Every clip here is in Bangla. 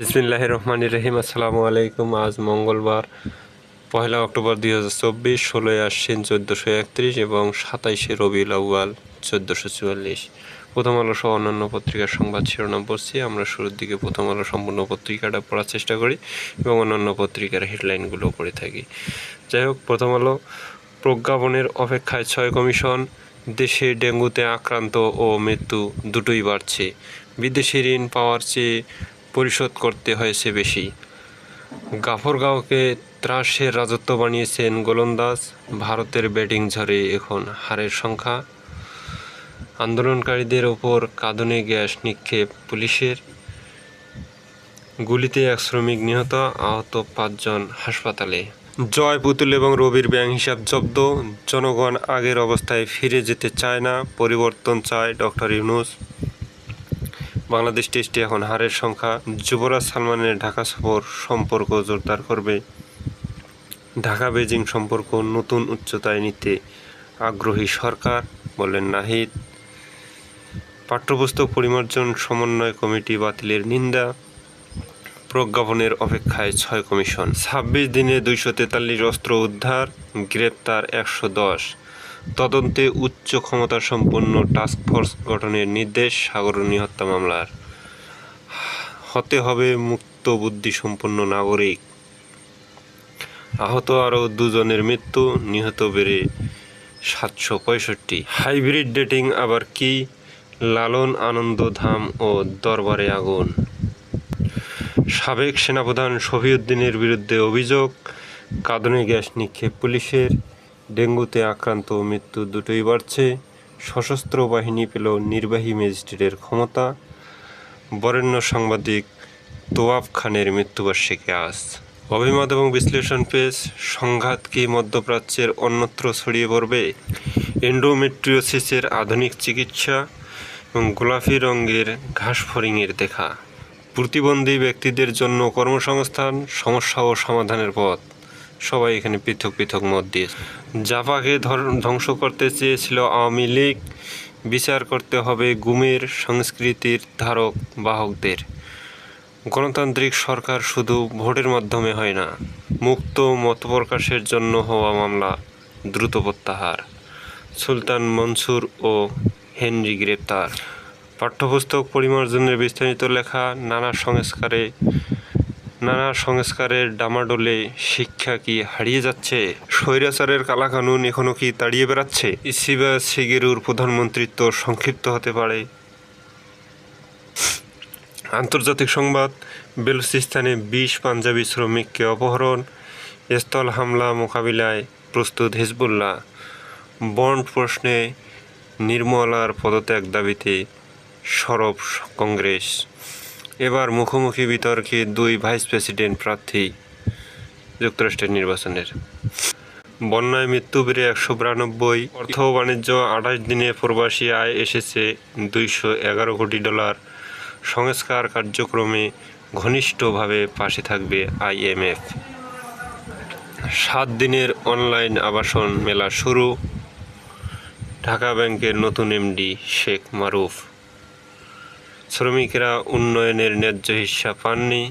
বিসমিল্লাহ রহমান রহিম আসসালামু আলাইকুম। আজ মঙ্গলবার পয়লা অক্টোবর দুই হাজার চব্বিশ, ষোলোই আশ্বিন চোদ্দোশো একত্রিশ এবং সাতাইশে রবিউল আউয়াল চোদ্দোশো চুয়াল্লিশ। প্রথম আলো সহ অন্যান্য পত্রিকার সংবাদ শিরোনাম পড়ছি। আমরা শুরুর দিকে প্রথম আলো সম্পূর্ণ পত্রিকাটা পড়ার চেষ্টা করি এবং অন্যান্য পত্রিকার হেডলাইনগুলো পড়ে থাকি। যাই হোক, প্রথম আলো, প্রজ্ঞাপনের অপেক্ষায় ছয় কমিশন, দেশে ডেঙ্গুতে আক্রান্ত ও মৃত্যু দুটোই বাড়ছে। বিদেশি ঋণ পাওয়ার চেয়ে পরিশোধ করতে হয়েছে বেশি। গাফরগাঁওকে ত্রাসের রাজত্ব বানিয়েছেন গোলন্দাজ ভারতের ব্যাটিং ঝড়ে এখন হারের সংখ্যা। আন্দোলনকারীদের ওপর কাঁদনে গ্যাস নিক্ষেপ পুলিশের। গুলিতে এক শ্রমিক নিহত, আহত পাঁচজন হাসপাতালে। জয় পুতুল এবং রবির ব্যাংক হিসাব জব্দ। জনগণ আগের অবস্থায় ফিরে যেতে চায় না। পরিবর্তন চায় ডক্টর ইউনুস। বাংলাদেশ টেস্টে এখন হারের সংখ্যা। যুবরাজ সালমানের ঢাকা সফর সম্পর্ক জোরদার করবে। ঢাকা বেজিং সম্পর্ক নতুন উচ্চতায় নিতে আগ্রহী সরকার বললেন নাহিদ। পাঠ্যপুস্তক পরিমার্জন সমন্বয় কমিটি বাতিলের নিন্দা। প্রজ্ঞাপনের অপেক্ষায় ছয় কমিশন। ছাব্বিশ দিনে দুইশো তেতাল্লিশ অস্ত্র উদ্ধার, গ্রেপ্তার একশো দশ। তদন্তে উচ্চ ক্ষমতা সম্পন্ন টাস্কফোর্স গঠনের নির্দেশ সাগরণী হত্যা মামলার। হতে হবে মুক্ত বুদ্ধি সম্পন্ন নাগরিক। আহত আরও দুজনের মৃত্যু, নিহত বেড়ে সাতশো পঁয়ষট্টি। হাইব্রিড ডেটিং আবার কি? লালন আনন্দ ধাম ও দরবারে আগুন। সাবেক সেনাপ্রধান শফিউদ্দিনের বিরুদ্ধে অভিযোগ, কাঁদনে গ্যাস নিক্ষেপ পুলিশের। ডেঙ্গুতে আক্রান্ত মৃত্যু দুটোই বাড়ছে। সশস্ত্র বাহিনী পেল নির্বাহী ম্যাজিস্ট্রেটের ক্ষমতা। বরেণ্য সাংবাদিক তোয়াব খানের মৃত্যুবার্ষিকী আজ। অভিমত এবং বিশ্লেষণ পেজ সংঘাত কি মধ্যপ্রাচ্যের অন্যত্র ছড়িয়ে পড়বে? এন্ডোমেট্রিওসিসের আধুনিক চিকিৎসা এবং গোলাপি রঙের ঘাস ফড়িংয়ের দেখা। প্রতিবন্ধী ব্যক্তিদের জন্য কর্মসংস্থান, সমস্যা ও সমাধানের পথ। সবাই এখানে পৃথক পৃথক মত দিয়েছে ধর- ধ্বংস করতে চেয়েছিল আওয়ামী লীগ। বিচার করতে হবে গুমের সংস্কৃতির ধারক বাহকদের। গণতান্ত্রিক সরকার শুধু ভোটের মাধ্যমে হয় না, মুক্ত মত প্রকাশের জন্য হওয়া মামলা দ্রুত প্রত্যাহার। সুলতান মনসুর ও হেনরি গ্রেপ্তার। পাঠ্যপুস্তক পরিমার্জনের বিস্তারিত লেখা নানা সংস্কারে নানা সংস্কারের ডামাডোলে শিক্ষা কি হারিয়ে যাচ্ছে? স্বৈরাচারের কালাকানুন এখনও কি তাড়িয়ে বেড়াচ্ছে? ইসিবা শিগেরুর প্রধানমন্ত্রিত্ব সংক্ষিপ্ত হতে পারে। আন্তর্জাতিক সংবাদ, বেলুচিস্তানে বিশ পাঞ্জাবি শ্রমিককে অপহরণ, স্থল হামলা মোকাবিলায় প্রস্তুত হিজবুল্লাহ। বন্ড প্রশ্নে নির্মলার পদত্যাগ দাবিতে সরব কংগ্রেস। এবার মুখোমুখি বিতর্কে দুই ভাইস প্রেসিডেন্ট প্রার্থী যুক্তরাষ্ট্রের নির্বাচনের। বন্যায় মৃত্যু বেড়ে একশো বিরানব্বই, অর্থ বাণিজ্য আঠাশ দিনে প্রবাসী আয় এসেছে দুইশো এগারো কোটি ডলার। সংস্কার কার্যক্রমে ঘনিষ্ঠভাবে পাশে থাকবে আইএমএফ সাত দিনের অনলাইন আবাসন মেলা শুরু। ঢাকা ব্যাংকের নতুন এমডি শেখ মারুফ। শ্রমিকেরা উন্নয়নের ন্যায্য হিস্সা পাননি।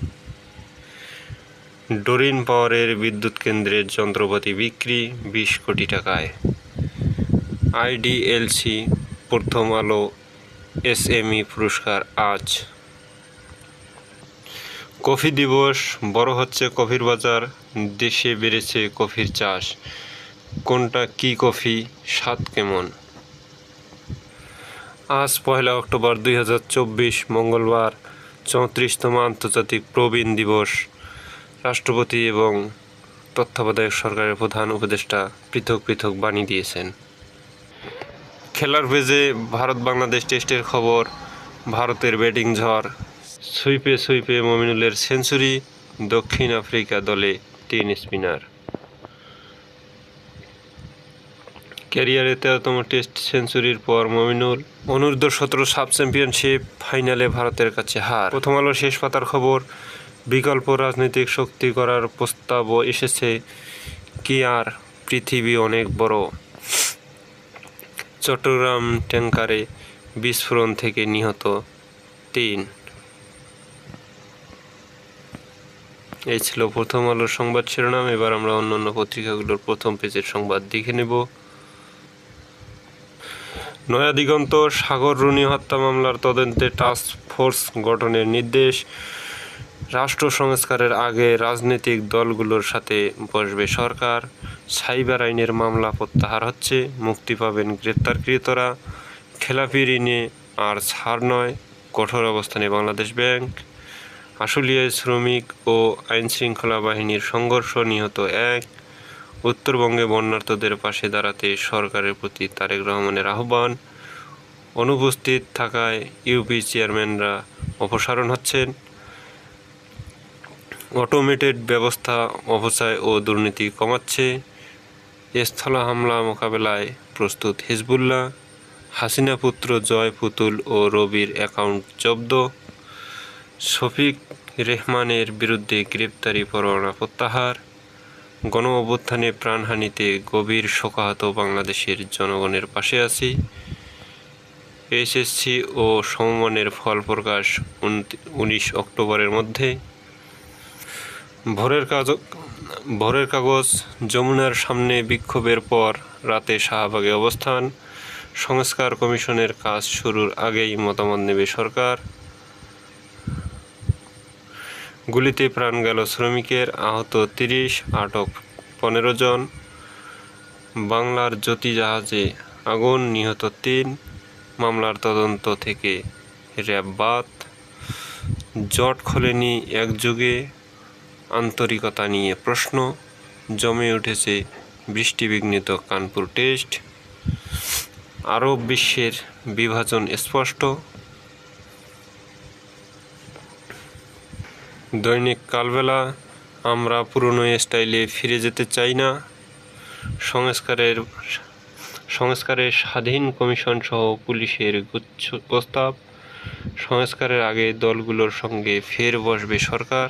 ডোরিন পাওয়ারের বিদ্যুৎ কেন্দ্রের যন্ত্রপাতি বিক্রি বিশ কোটি টাকায়। আইডিএলসি প্রথম আলো এসএমই পুরস্কার আজ। কফি দিবস, বড় হচ্ছে কফির বাজার, দেশে বেড়েছে কফির চাষ। কোনটা কি কফি, স্বাদ কেমন? আজ পয়লা অক্টোবর দুই হাজার চব্বিশ, মঙ্গলবার চৌত্রিশতম আন্তর্জাতিক প্রবীণ দিবস। রাষ্ট্রপতি এবং তত্ত্বাবধায়ক সরকারের প্রধান উপদেষ্টা পৃথক পৃথক বাণী দিয়েছেন। খেলার পেজে ভারত বাংলাদেশ টেস্টের খবর, ভারতের ব্যাটিং ঝড়, সুইপে সুইপে মমিনুলের সেঞ্চুরি, দক্ষিণ আফ্রিকা দলে তিন স্পিনার। ক্যারিয়ারে তেরোতম টেস্ট সেঞ্চুরির পর মমিনুল অনূর্ধ্ব সতেরো সাব চ্যাম্পিয়নশিপ ফাইনালে ভারতের কাছে হার। প্রথম আলো শেষ পাতার খবর, বিকল্প রাজনৈতিক শক্তি করার প্রস্তাবও এসেছে কি আর, পৃথিবী অনেক বড়। চট্টগ্রাম ট্যাঙ্কারে বিস্ফোরণ থেকে নিহত তিন। এই ছিল প্রথম আলোর সংবাদ শিরোনাম। এবার আমরা অন্যান্য পত্রিকাগুলোর প্রথম পেজের সংবাদ দেখে নেব। নয়া দিগন্ত, সাগর রুনি হত্যা মামলার তদন্তে টাস্ক ফোর্স গঠনের নির্দেশ। রাষ্ট্র সংস্কারের আগে রাজনৈতিক দলগুলোর সাথে বসবে সরকার। সাইবার আইনের মামলা প্রত্যাহার হচ্ছে, মুক্তি পাবেন গ্রেপ্তারকৃতরা। খেলাপি ঋণে আর ছাড় নয়, কঠোর অবস্থানে বাংলাদেশ ব্যাংক। আশুলিয়ায় শ্রমিক ও আইনশৃঙ্খলা বাহিনীর সংঘর্ষ নিহত এক। উত্তরবঙ্গে বন্যার্থদের পাশে দাঁড়াতে সরকারের প্রতি তারেক রহমানের আহ্বান। অনুপস্থিত থাকায় ইউপি চেয়ারম্যানরা অপসারণ হচ্ছেন। অটোমেটেড ব্যবস্থা অপচয় ও দুর্নীতি কমাচ্ছে। স্থল হামলা মোকাবেলায় প্রস্তুত হিজবুল্লাহ। হাসিনা পুত্র জয় পুতুল ও রবির অ্যাকাউন্ট জব্দ। শফিক রেহমানের বিরুদ্ধে গ্রেপ্তারি পরোয়ানা প্রত্যাহার। গণ অভ্যুত্থানে প্রাণহানিতে গভীর শোকাহত বাংলাদেশের জনগণের পাশে আছি। এসএসসি ও সমমানের ফল প্রকাশ উনিশ অক্টোবরের মধ্যে। ভোরের কাজ ভোরের কাগজ, যমুনার সামনে বিক্ষোভের পর রাতে শাহবাগে অবস্থান। সংস্কার কমিশনের কাজ শুরুর আগেই মতামত নেবে সরকার। গুলিতে প্রাণ গেল শ্রমিকের আহত তিরিশ, আটক পনেরো জন। বাংলার জ্যোতি জাহাজে আগুন নিহত তিন। মামলার তদন্ত থেকে র্যাব বাদ। জট খোলেনি একযুগে। আন্তরিকতা নিয়ে প্রশ্ন। জমে উঠেছে বৃষ্টিবিঘ্নিত কানপুর টেস্ট। আরব বিশ্বের বিভাজন স্পষ্ট। দৈনিক কালবেলা আমরা পুরনো স্টাইলে ফিরে যেতে চাই না। সংস্কারের সংস্কারের স্বাধীন কমিশন সহ পুলিশের গুচ্ছ প্রস্তাব। সংস্কারের আগে দলগুলোর সঙ্গে ফের বসবে সরকার।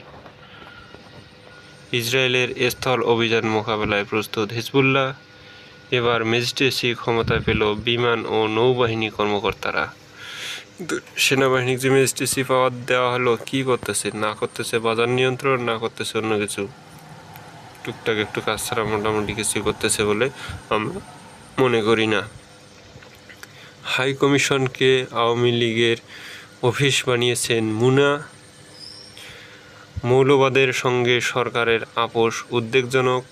ইসরায়েলের স্থল অভিযান মোকাবেলায় প্রস্তুত হিজবুল্লাহ। এবার ম্যাজিস্ট্রেসি ক্ষমতা পেল বিমান ও নৌবাহিনী কর্মকর্তারা। যে ম্যাজিস্ট্রেসি পাওয়ার দেওয়া হলো। কি করতেছে? না করতেছে বাজার নিয়ন্ত্রণ, না করতেছে অন্য কিছু? টুকটাক একটু কাজ ছাড়া মোটামুটি কিছু করতেছে বলে আমরা মনে করি না। হাই কমিশনকে আওয়ামী লীগের অফিস বানিয়েছেন মুনা। মৌলবাদের সঙ্গে সরকারের আপোষ উদ্বেগজনক।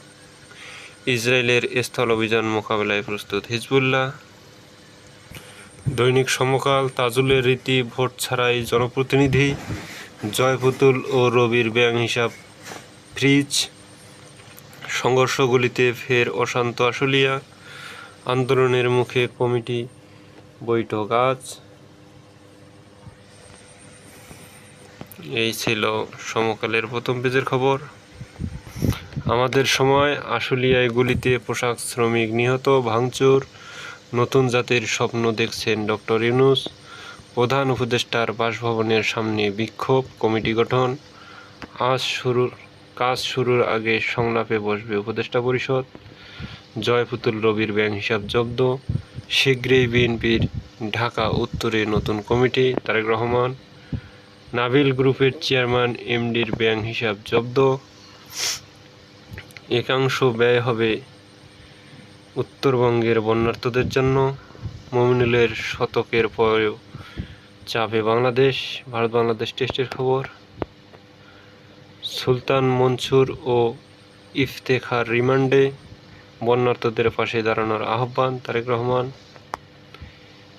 ইসরায়েলের স্থল অভিযান মোকাবেলায় প্রস্তুত হিজবুল্লাহ। দৈনিক সমকাল তাজুলের রীতি, ভোট ছাড়াই জনপ্রতিনিধি জয়পুতুল ও রবির ব্যাংক হিসাব, ফ্রিজ, সংঘর্ষগুলিতে ফের অশান্ত আশুলিয়া, আন্দোলনের মুখে কমিটি, বৈঠক আজ। এই ছিল সমকালের প্রথম পেজের খবর। আমাদের সময়, আশুলিয়ায় গুলিতে পোশাক শ্রমিক নিহত, ভাঙচুর নতুন জাতির স্বপ্ন দেখছেন ডক্টর ইউনুস। প্রধান উপদেষ্টার বাসভবনের সামনে বিক্ষোভ কমিটি গঠন। আজ শুরুর, কাজ শুরুর আগে সংলাপে বসবে উপদেষ্টা পরিষদ। জয়পুতুল রবির ব্যাংক হিসাব জব্দ। শীঘ্রই বিএনপির ঢাকা উত্তরে নতুন কমিটি, তারেক রহমান। নাবিল গ্রুপের চেয়ারম্যান, এমডির ব্যাংক হিসাব জব্দ। একাংশ ব্যয় হবে উত্তরবঙ্গের বন্যার্থদের জন্য মমিনুলের শতকের পরেও চাপে বাংলাদেশ। ভারত বাংলাদেশ টেস্টের খবর। সুলতান মনসুর ও ইফতেখার রিমান্ডে বন্যার্থদের পাশে দাঁড়ানোর আহ্বান তারেক রহমান।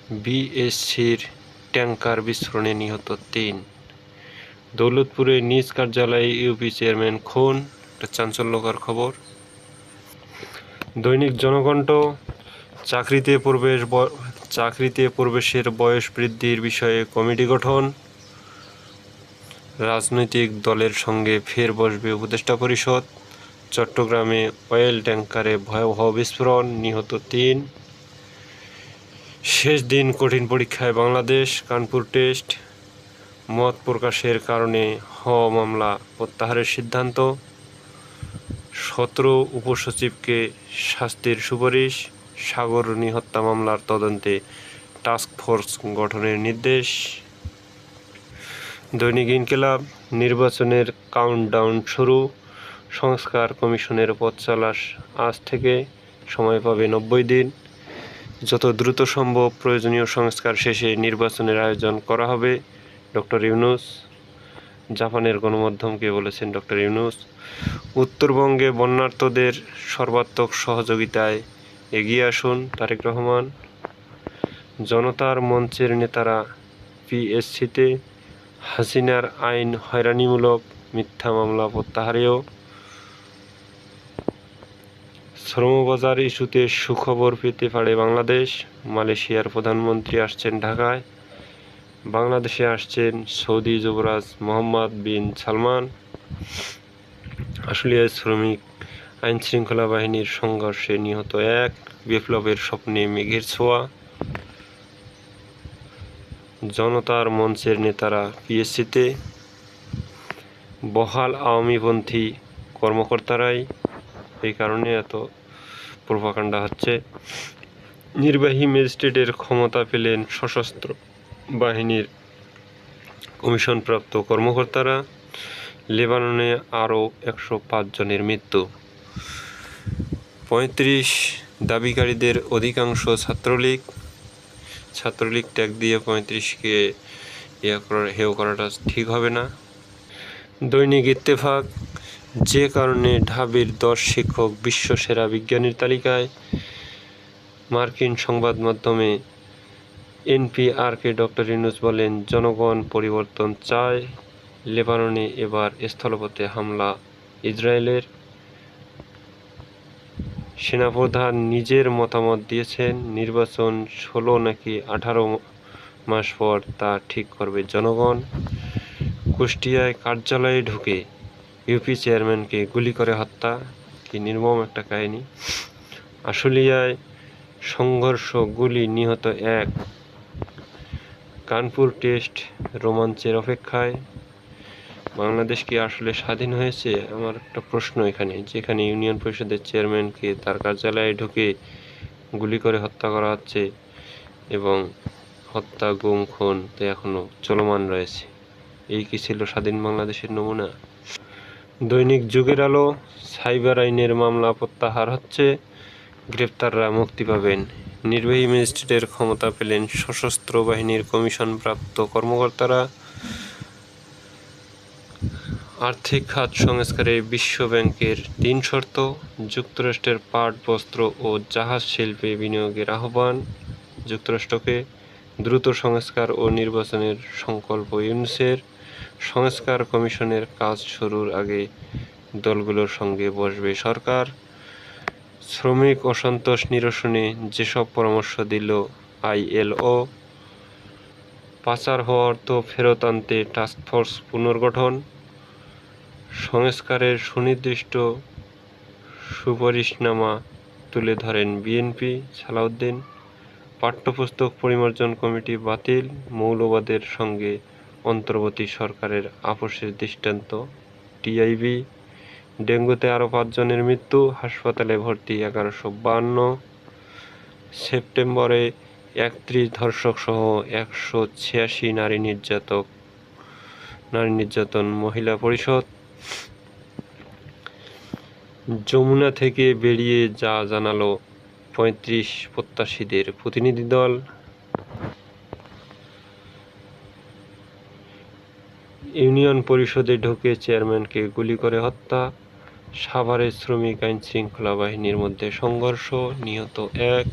বিএসসির ট্যাঙ্কার বিস্ফোরণে নিহত তিন। দৌলতপুরে নিজ কার্যালয়ে ইউপি চেয়ারম্যান খুন। একটা চাঞ্চল্যকর খবর। দৈনিক জনকণ্ঠ, চাকরিতে প্রবেশ চাকরিতে প্রবেশের বয়স বৃদ্ধির বিষয়ে কমিটি গঠন, রাজনৈতিক দলের সঙ্গে ফের বসবে উপদেষ্টা পরিষদ, চট্টগ্রামে অয়েল ট্যাঙ্কারে ভয়াবহ বিস্ফোরণ, নিহত তিন, শেষ দিন কঠিন পরীক্ষায় বাংলাদেশ, কানপুর টেস্ট, মত প্রকাশের কারণে হ মামলা প্রত্যাহারের সিদ্ধান্ত। সতেরো উপসচিবকে শাস্তির সুপারিশ সাগরণী হত্যা মামলার তদন্তে টাস্ক ফোর্স গঠনের নির্দেশ। দৈনিক ইনকিলাব, নির্বাচনের কাউন্টডাউন শুরু। সংস্কার কমিশনের পথ চলা আজ থেকে, সময় পাবে নব্বই দিন। যত দ্রুত সম্ভব প্রয়োজনীয় সংস্কার শেষে নির্বাচনের আয়োজন করা হবে। ডক্টর ইউনুস জাপানের গণমাধ্যমকে বলেছেন ডক্টর ইউনুস। উত্তরবঙ্গে বন্যার্তদের সর্বাত্মক সহযোগিতায় এগিয়ে আসুন তারেক রহমান। জনতার মঞ্চের নেতারা পিএসসিতে হাসিনার আইন হয়রানিমূলক মিথ্যা মামলা প্রত্যাহারেও। শ্রমবাজার ইস্যুতে সুখবর পেতে পারে বাংলাদেশ। মালয়েশিয়ার প্রধানমন্ত্রী আসছেন ঢাকায়। বাংলাদেশে আসছেন সৌদি যুবরাজ মোহাম্মদ বিন সালমান। আশুলিয়ায় শ্রমিক আইন শৃঙ্খলা বাহিনীর সংঘর্ষে নিহত এক বিপ্লবের স্বপ্নে মেঘের ছোঁয়া। জনতার মঞ্চের নেতারা পিএসসিতে, বহাল আওয়ামীপন্থী কর্মকর্তারাই এই কারণে এত প্রভাকাণ্ডা হচ্ছে। নির্বাহী ম্যাজিস্ট্রেটের ক্ষমতা পেলেন সশস্ত্র বাহিনীর কমিশনপ্রাপ্ত কর্মকর্তারা লেবাননে আরও একশো পাঁচ জনের মৃত্যু। পঁয়ত্রিশ দাবিকারীদের অধিকাংশ ছাত্রলীগ। ছাত্রলীগ ট্যাগ দিয়ে পঁয়ত্রিশকে ইয়া করার, হেয় করাটা ঠিক হবে না। দৈনিক ইত্তেফাক, যে কারণে ঢাবির দশ শিক্ষক বিশ্ব সেরা বিজ্ঞানীর তালিকায় মার্কিন সংবাদ মাধ্যমে এনপিআরকে ডক্টর ইউনুস বলেন, জনগণ পরিবর্তন চায়। লেবাননে এবার স্থলপথে হামলা। ইসরায়েলের সেনাপ্রধান নিজের মতামত দিয়েছেন, নির্বাচন ষোলো নাকি আঠারো মাস পর তা ঠিক করবে জনগণ। কুষ্টিয়ায় কার্যালয়ে ঢুকে ইউপি চেয়ারম্যানকে গুলি করে হত্যা। কি নির্মম একটা কাহিনী। আশুলিয়ায় সংঘর্ষ গুলি নিহত এক কানপুর টেস্ট রোমাঞ্চের অপেক্ষায়। বাংলাদেশ কি আসলে স্বাধীন হয়েছে? আমার একটা প্রশ্ন এখানে। যেখানে ইউনিয়ন পরিষদের চেয়ারম্যানকে তার কার্যালয়ে ঢুকে গুলি করে হত্যা করা হচ্ছে এবং হত্যা, গুম, খুন তো এখনও চলমান রয়েছে। এই কি ছিল স্বাধীন বাংলাদেশের নমুনা? দৈনিক যুগের আলো, সাইবার আইনের মামলা প্রত্যাহার হচ্ছে। গ্রেপ্তাররা মুক্তি পাবেন। নির্বাহী ম্যাজিস্ট্রেটের ক্ষমতা পেলেন সশস্ত্র বাহিনীর কমিশনপ্রাপ্ত কর্মকর্তারা। আর্থিক খাত সংস্কারে বিশ্ব ব্যাংকের তিন শর্ত, যুক্তরাষ্ট্রের পাট, বস্ত্র ও জাহাজ শিল্পে বিনিয়োগের আহ্বান। যুক্তরাষ্ট্রকে দ্রুত সংস্কার ও নির্বাচনের সংকল্প ইউনুসের সংস্কার কমিশনের কাজ শুরুর আগে দলগুলোর সঙ্গে বসবে সরকার। শ্রমিক অসন্তোষ নিরসনে যেসব পরামর্শ দিল আইএলও, পাচার হওয়া অর্থ ফেরত আনতে টাস্কফোর্স পুনর্গঠন, সংস্কারের সুনির্দিষ্ট সুপারিশনামা তুলে ধরেন বিএনপি, সালাউদ্দিন। পাঠ্যপুস্তক পরিমার্জন কমিটি বাতিল, মৌলবাদের সঙ্গে অন্তর্বর্তী সরকারের আপোষের দৃষ্টান্ত। টিআইবি ডেঙ্গুতে আরও পাঁচজনের মৃত্যু, হাসপাতালে ভর্তি এগারোশো বান্ন সেপ্টেম্বরে একত্রিশ ধর্ষক সহ একশো ছিয়াশি নারী নির্যাতক, নারী নির্যাতন মহিলা পরিষদ। যমুনা থেকে বেরিয়ে যা জানালো পঁয়ত্রিশ প্রত্যাশীদের প্রতিনিধি দল। ইউনিয়ন পরিষদে ঢুকে চেয়ারম্যানকে গুলি করে হত্যা। সাভারে শ্রমিক আইন শৃঙ্খলা বাহিনীর মধ্যে সংঘর্ষ নিহত এক